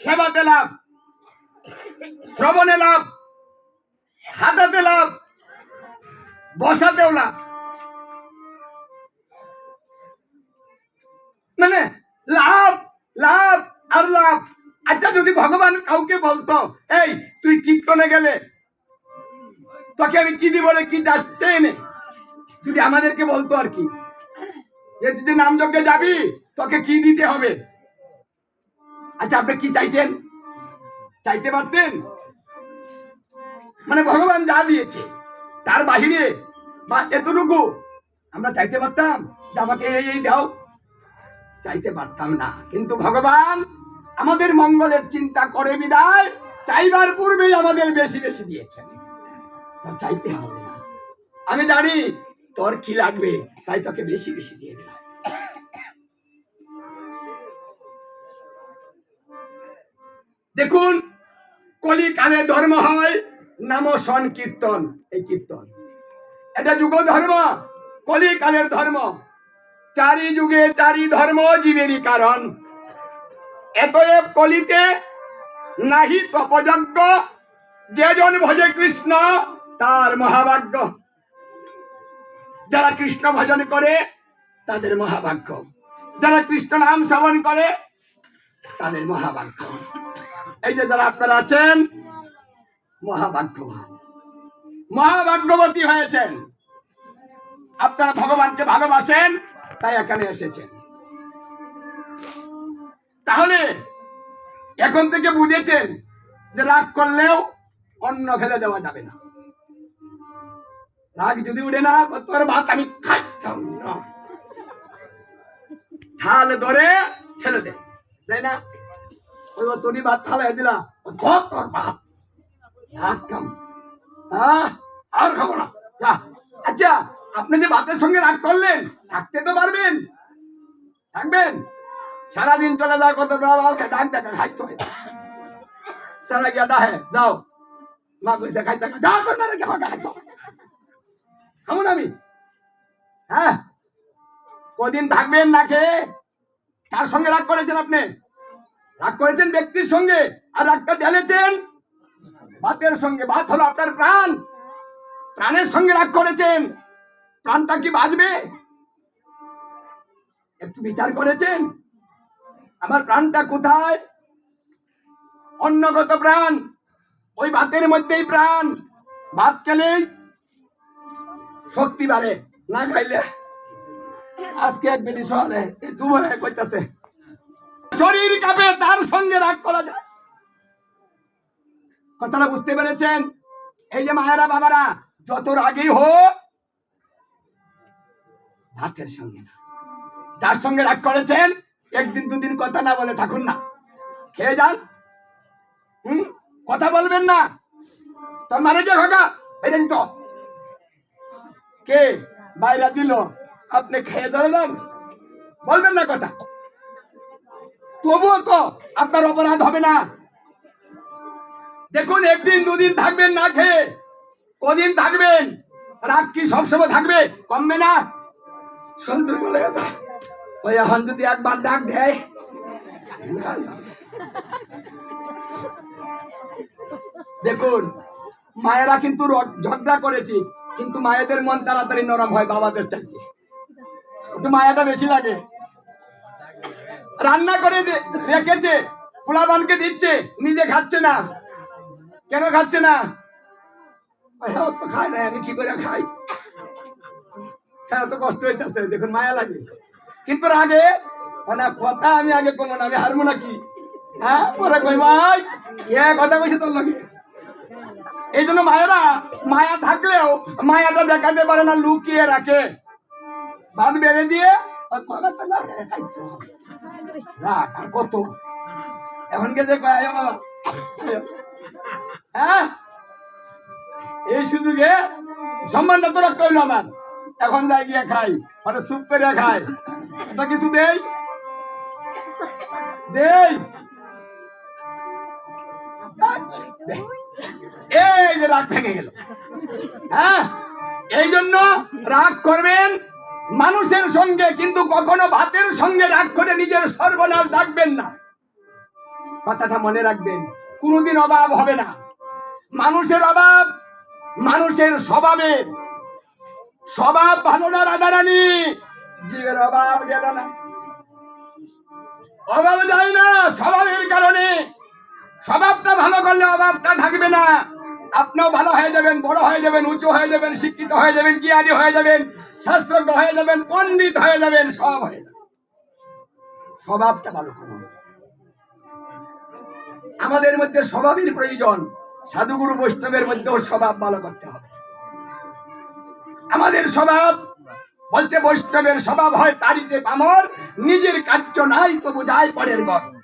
সেবাতে লাভ শ্রবণে লাভ হাতাতে লাভ, বসাতেও লাভ। মানে লাভ লাভ আর লাভ। আচ্ছা যদি ভগবান কাউকে বলতো, এই, তুই কীর্তনে গেলে, তোকে আমি কি দিব কি যাচ্ছে এনে? যদি আমাদেরকে বলতো আর কি। যে যদি নাম যজ্ঞে যাবি, তোকে কি দিতে হবে? আচ্ছা আপনি কি চাইতেন? চাইতে পারতেন? মানে ভগবান যা দিয়েছে, তার বাহিরে বা এতটুকু আমরা চাইতে পারতাম? যে আমাকে এই এই দাও। চাইতে পারতাম না। কিন্তু ভগবান আমাদের মঙ্গলের চিন্তা করে বিদায় চাইবার পূর্বেই আমাদের বেশি বেশি দিয়েছেন। চাইতে হবে না। আমি জানি তোর কি লাগবে, তাই তোকে বেশি বেশি দিয়ে দিলাম। দেখুন, কলি কলিকালে ধর্ম হয়, নাম সংকীর্তন, এই কীর্তন। এটা যুগ ধর্ম কলিকালের ধর্ম। চারি যুগে চারি ধর্ম জীবেরই কারণ। এতএব কলিতে নাহি তপযজ্ঞ যেজন ভজে কৃষ্ণ, তার মহাভাগ্য। যারা কৃষ্ণ ভজন করে, তাদের মহাভাগ্য। যারা কৃষ্ণ নাম শ্রবণ করে, তাদের মহাভাগ্য। এই যে যারা আপনারা আছেন, মহাভাগ্যবান। মহাভাগ্যবতী হয়েছেন। আপনারা ভগবানকে ভালোবাসেন, তাই এখানে এসেছেন। তাহলে, এখন থেকে বুঝেছেন যে রাগ করলেও অন্ন ফেলে দেওয়া যাবে না। রাগ যদি উঠে না তোর ভাত আমি খাইতাম না। থাল ধরে ফেলে দে, তাই না? ওই তোরই ভাত থালায় দিলা। ধর তোর ভাত ভাত কাম আহ, আর খাব না। যা। আচ্ছা আপনি যে ভাতের সঙ্গে রাগ করলেন থাকতে তো পারবেন। থাকবেন। সারাদিন চলে যায় কত ডাক দেখা খাইতে হয় সারা গিয়া ডাহে যাও। মা কইছে খাইতে যা করবে না খাওয়া খাইতো খাব না আমি। হ্যাঁ। কদিন থাকবেন না খেয়ে কার সঙ্গে রাগ করেছেন আপনি? রাগ করেছেন ব্যক্তির সঙ্গে, আর রাগটা ঢেলেছেন ভাতের সঙ্গে। ভাত হলো আপনার প্রাণ। প্রাণের সঙ্গে রাগ করেছেন। প্রাণটা কি বাঁচবে? একটু বিচার করেছেন? আমার প্রাণটা কোথায়? অন্যগত প্রাণ। ওই ভাতের মধ্যেই প্রাণ। ভাত খেলেই শক্তি বাড়ে। না খাইলে আজকে এক বেলি এই দুপুরে কইতাছে। শরীর কাঁপে তার সঙ্গে রাগ করা যায়। কথাটা বুঝতে পেরেছেন? এই যে মায়েরা, বাবারা, যত রাগই হোক, ভাতের সঙ্গে না। যার সঙ্গে রাগ করেছেন, একদিন দুদিন কথা না বলে থাকুন না। খেয়ে যান। হুম? কথা বলবেন না। তোর যে হোগা এটা দিত কে? বাইরা দিল। আপনি খেয়ে যাবেন বলবেন না কথা। তবুও তো আপনার অপরাধ হবে না। দেখুন, একদিন, দুদিন থাকবেন না খেয়ে। কদিন থাকবেন? রাগ কি সবসময় থাকবে? কমবে না। বলে ওই এখন যদি একবার ডাক দেখুন, মায়েরা কিন্তু ঝগড়া করেছি, কিন্তু মায়েদের মন তাড়াতাড়ি নরম হয় বাবাদের চাইতে। একটু মায়াটা বেশি লাগে। রান্না করে রেখেছে পোলাবানকে দিচ্ছে, নিজে খাচ্ছে না। কেন খাচ্ছে না? তো খায় না, আমি কি করে খাই? হ্যাঁ তো কষ্ট হইতেছে, দেখুন, মায়া লাগে। কিন্তু আগে মানে কথা আমি আগে কমো না, আমি হারবো নাকি? হ্যাঁ পরে কই ভাই এ কথা কইছে তোর লাগে। এই জন্য মায়েরা, মায়া থাকলেও মায়াটা দেখাতে পারে না, লুকিয়ে রাখে। ভাত বেড়ে দিয়ে কলাটা না খাইতে। কত? এখন বাবা। হ্যাঁ? এই সুযোগে তো রক্ষা আমার। এখন যাই গিয়ে খাই মানে করে খাই। এটা কিছু দেই? দেই? এই যে রাগ ভেঙে গেল। হ্যাঁ? এই জন্য রাগ করবেন মানুষের সঙ্গে, কিন্তু কখনো ভাতের সঙ্গে রাগ করে নিজের সর্বনাশ ডাকবেন না। কথাটা মনে রাখবেন, কোনোদিন অভাব হবে না। মানুষের অভাব, মানুষের স্বভাবে। স্বভাব ভালো না রাধারানী জীবের অভাব গেল না। অভাব যায় না স্বভাবের কারণে। স্বভাবটা ভালো করলে অভাবটা থাকবে না। আপনিও ভালো হয়ে যাবেন, বড় হয়ে যাবেন, উঁচু হয়ে যাবেন, শিক্ষিত হয়ে যাবেন, জ্ঞানী হয়ে যাবেন, শাস্ত্রজ্ঞ হয়ে যাবেন, পণ্ডিত হয়ে যাবেন, সব হয়ে যাবেন। স্বভাবটা ভালো করুন। আমাদের মধ্যে স্বভাবের প্রয়োজন, সাধুগুরু বৈষ্ণবের মধ্যেও স্বভাব ভালো করতে হবে। আমাদের স্বভাব বলছে, বৈষ্ণবের স্বভাব হয় তারিতে পামর, নিজের কার্য নাই তবু যায় পরের ঘর।